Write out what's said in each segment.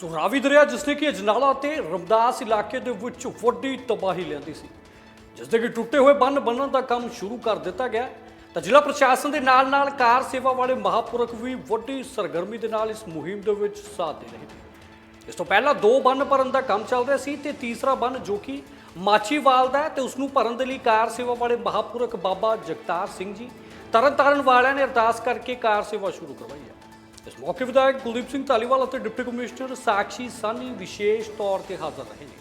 ਸੋ ਰਾਵੀ ਦਰਿਆ ਜਿਸ ਨੇ ਕਿ ਅਜਨਾਲਾ ਤੇ ਰਮਦਾਸ ਇਲਾਕੇ ਦੇ ਵਿੱਚ ਵੱਡੀ ਤਬਾਹੀ ਲਿਆਂਦੀ ਸੀ, ਜਿਸ ਦੇ ਕਿ ਟੁੱਟੇ ਹੋਏ ਬੰਨ ਬੰਨਣ ਦਾ ਕੰਮ ਸ਼ੁਰੂ ਕਰ ਦਿੱਤਾ ਗਿਆ। ਤਾਂ ਜ਼ਿਲ੍ਹਾ ਪ੍ਰਸ਼ਾਸਨ ਦੇ ਨਾਲ ਨਾਲ ਕਾਰ ਸੇਵਾ ਵਾਲੇ ਮਹਾਪੁਰਖ ਵੀ ਵੱਡੀ ਸਰਗਰਮੀ ਦੇ ਨਾਲ ਇਸ ਮੁਹਿੰਮ ਦੇ ਵਿੱਚ ਸਾਥ ਦੇ ਰਹੇ ਨੇ। ਇਸ ਤੋਂ ਪਹਿਲਾਂ ਦੋ ਬੰਨ ਭਰਨ ਦਾ ਕੰਮ ਚੱਲ ਰਿਹਾ ਸੀ ਤੇ ਤੀਸਰਾ ਬੰਨ ਜੋ ਕਿ ਮਾਚੀਵਾਲ ਦਾ ਹੈ ਤੇ ਉਸ ਨੂੰ ਭਰਨ ਦੇ ਲਈ ਕਾਰ ਸੇਵਾ ਵਾਲੇ ਮਹਾਪੁਰਖ ਬਾਬਾ ਜਗਤਾਰ ਸਿੰਘ ਜੀ ਤਰਨ ਤਾਰਨ ਵਾਲਿਆਂ ਨੇ ਅਰਦਾਸ ਕਰਕੇ ਕਾਰ ਸੇਵਾ ਸ਼ੁਰੂ ਕਰਵਾਈ ਹੈ। ਇਸ ਮੌਕੇ ਵਿਧਾਇਕ ਕੁਲਦੀਪ ਸਿੰਘ ਧਾਲੀਵਾਲ ਅਤੇ ਡਿਪਟੀ ਕਮਿਸ਼ਨਰ ਸਾਕਸ਼ੀ ਸਾਨੀ ਵਿਸ਼ੇਸ਼ ਤੌਰ ਤੇ ਹਾਜ਼ਰ ਰਹੇ ਨੇ।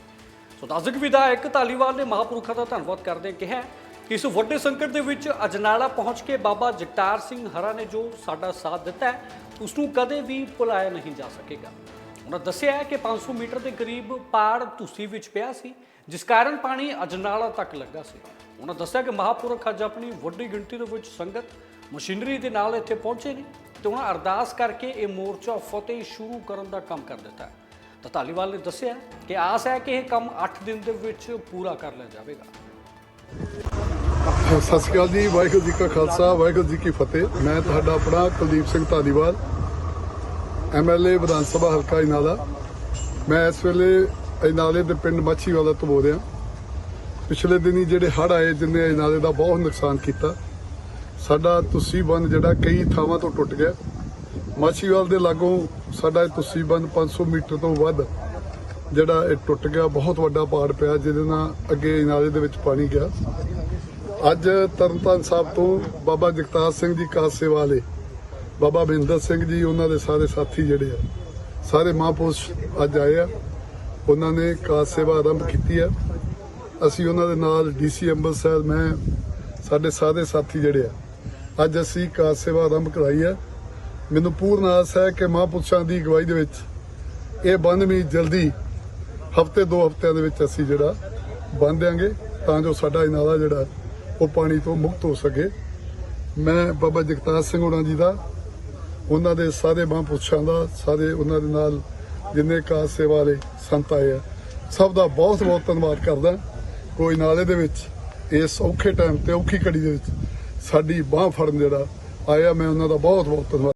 ਸੋ ਦੱਸ ਵਿਧਾਇਕ ਧਾਲੀਵਾਲ ਨੇ ਮਹਾਪੁਰਖਾਂ ਦਾ ਧੰਨਵਾਦ ਕਰਦੇ ਕਿਹਾ ਕਿ ਇਸ ਵੱਡੇ ਸੰਕਟ ਦੇ ਵਿੱਚ ਅਜਨਾਲਾ ਪਹੁੰਚ ਕੇ ਬਾਬਾ ਜਗਤਾਰ ਸਿੰਘ ਹਰਾ ਨੇ ਜੋ ਸਾਡਾ ਸਾਥ ਦਿੱਤਾ ਹੈ ਉਸ ਨੂੰ ਕਦੇ ਵੀ ਭੁਲਾਇਆ ਨਹੀਂ ਜਾ ਸਕੇਗਾ। ਉਹਨਾਂ ਦੱਸਿਆ ਹੈ ਕਿ 500 ਮੀਟਰ ਦੇ ਕਰੀਬ ਪਾੜ ਧੂਸੀ ਵਿੱਚ ਪਿਆ ਸੀ, ਜਿਸ ਕਾਰਨ ਪਾਣੀ ਅਜਨਾਲਾ ਤੱਕ ਲੱਗਾ ਸੀ। ਉਹਨਾਂ ਦੱਸਿਆ ਕਿ ਮਹਾਪੁਰਖ ਅੱਜ ਆਪਣੀ ਵੱਡੀ ਗਿਣਤੀ ਦੇ ਵਿੱਚ ਸੰਗਤ ਮਸ਼ੀਨਰੀ ਦੇ ਨਾਲ ਇੱਥੇ ਪਹੁੰਚੇ ਨੇ। ਤੇ ਉਹਨਾਂ ਅਰਦਾਸ ਕਰਕੇ ਇਹ ਮੋਰਚਾ ਫਤਿਹ ਸ਼ੁਰੂ ਕਰਨ ਦਾ ਕੰਮ ਕਰ ਦਿੱਤਾ ਤਾਂ ਧਾਲੀਵਾਲ ਨੇ ਦੱਸਿਆ ਕਿ ਆਸ ਹੈ ਕਿ ਇਹ ਕੰਮ 8 ਦਿਨ ਦੇ ਵਿੱਚ ਪੂਰਾ ਕਰ ਲਿਆ ਜਾਵੇਗਾ। ਸਤਿ ਸ਼੍ਰੀ ਅਕਾਲ ਜੀ, ਵਾਹਿਗੁਰੂ ਜੀ ਕਾ ਖਾਲਸਾ, ਵਾਹਿਗੁਰੂ ਜੀ ਕੀ ਫਤਿਹ। ਮੈਂ ਤੁਹਾਡਾ ਆਪਣਾ ਕੁਲਦੀਪ ਸਿੰਘ ਧਾਲੀਵਾਲ ਐਮਐਲਏ ਵਿਧਾਨ ਸਭਾ ਹਲਕਾ ਇਨਾਲਾ। ਮੈਂ ਇਸ ਵੇਲੇ ਇਨਾਲੇ ਦੇ ਪਿੰਡ ਮੱਛੀਵਾਲਾ ਤੋਂ ਬੋਲ ਰਿਹਾ। ਪਿਛਲੇ ਦਿਨੀ ਜਿਹੜੇ ਹੜ੍ਹ ਆਏ ਜਿਨ੍ਹਾਂ ਇਨਾਲੇ ਦਾ ਬਹੁਤ ਨੁਕਸਾਨ ਕੀਤਾ। ਸਾਡਾ ਤੁਸੀਂ ਬੰਦ ਜਿਹੜਾ ਕਈ ਥਾਵਾਂ ਤੋਂ ਟੁੱਟ ਗਿਆ। ਮਾਛੀਵਾਲ ਦੇ ਲਾਗੋਂ ਸਾਡਾ ਇਹ ਤੁਸੀਂ ਬੰਨ 500 ਮੀਟਰ ਤੋਂ ਵੱਧ ਜਿਹੜਾ ਇਹ ਟੁੱਟ ਗਿਆ, ਬਹੁਤ ਵੱਡਾ ਪਾੜ ਪਿਆ, ਜਿਹਦੇ ਨਾਲ ਅੱਗੇ ਇਨਾਲੇ ਦੇ ਵਿੱਚ ਪਾਣੀ ਗਿਆ। ਅੱਜ ਤਰਨਤਾਰਨ ਸਾਹਿਬ ਤੋਂ ਬਾਬਾ ਜਗਤਾਰ ਸਿੰਘ ਜੀ ਕਾਸੇ ਵਾਲੇ ਬਾਬਾ ਬਿੰਦਰ ਸਿੰਘ ਜੀ, ਉਹਨਾਂ ਦੇ ਸਾਰੇ ਸਾਥੀ ਜਿਹੜੇ ਆ, ਸਾਰੇ ਮਹਾਂਪੁਰਸ਼ ਅੱਜ ਆਏ ਆ। ਉਹਨਾਂ ਨੇ ਕਾਸ ਸੇਵਾ ਆਰੰਭ ਕੀਤੀ ਆ। ਅਸੀਂ ਉਹਨਾਂ ਦੇ ਨਾਲ ਡੀਸੀ ਅੰਮ੍ਰਿਤਸਰ, ਮੈਂ, ਸਾਡੇ ਸਾਰੇ ਸਾਥੀ ਜਿਹੜੇ ਆ ਅੱਜ ਅਸੀਂ ਕਾਸ ਸੇਵਾ ਆਰੰਭ ਕਰਾਈ ਹੈ। ਮੈਨੂੰ ਪੂਰਨ ਆਸ ਹੈ ਕਿ ਮਹਾਂਪੁਰਸ਼ਾਂ ਦੀ ਅਗਵਾਈ ਦੇ ਵਿੱਚ ਇਹ ਬੰਦ ਵੀ ਜਲਦੀ ਹਫ਼ਤੇ ਦੋ ਹਫਤਿਆਂ ਦੇ ਵਿੱਚ ਅਸੀਂ ਜਿਹੜਾ ਬੰਨ ਦਿਆਂਗੇ ਤਾਂ ਜੋ ਸਾਡਾ ਇਹ ਨਾਲਾ ਜਿਹੜਾ ਉਹ ਪਾਣੀ ਤੋਂ ਮੁਕਤ ਹੋ ਸਕੇ। ਮੈਂ ਬਾਬਾ ਜਗਤਾਰ ਸਿੰਘ ਹੋਣਾ ਜੀ ਦਾ, ਉਹਨਾਂ ਦੇ ਸਾਰੇ ਮਹਾਂਪੁਰਸ਼ਾਂ ਦਾ, ਸਾਰੇ ਉਹਨਾਂ ਦੇ ਨਾਲ ਜਿੰਨੇ ਕਾਜ ਸੇਵਾ ਵਾਲੇ ਸੰਤ ਆਏ ਆ, ਸਭ ਦਾ ਬਹੁਤ ਬਹੁਤ ਧੰਨਵਾਦ ਕਰਦਾ। ਕੋਈ ਨਾਲੇ ਦੇ ਵਿੱਚ, ਇਸ ਔਖੇ ਟਾਈਮ ਤੇ ਔਖੀ ਘੜੀ ਦੇ ਵਿੱਚ ਸਾਡੀ ਬਾਹ ਫੜਨ ਜਿਹੜਾ ਆਇਆ ਮੈਂ ਉਹਨਾਂ ਦਾ ਬਹੁਤ ਬਹੁਤ ਧੰਨਵਾਦ।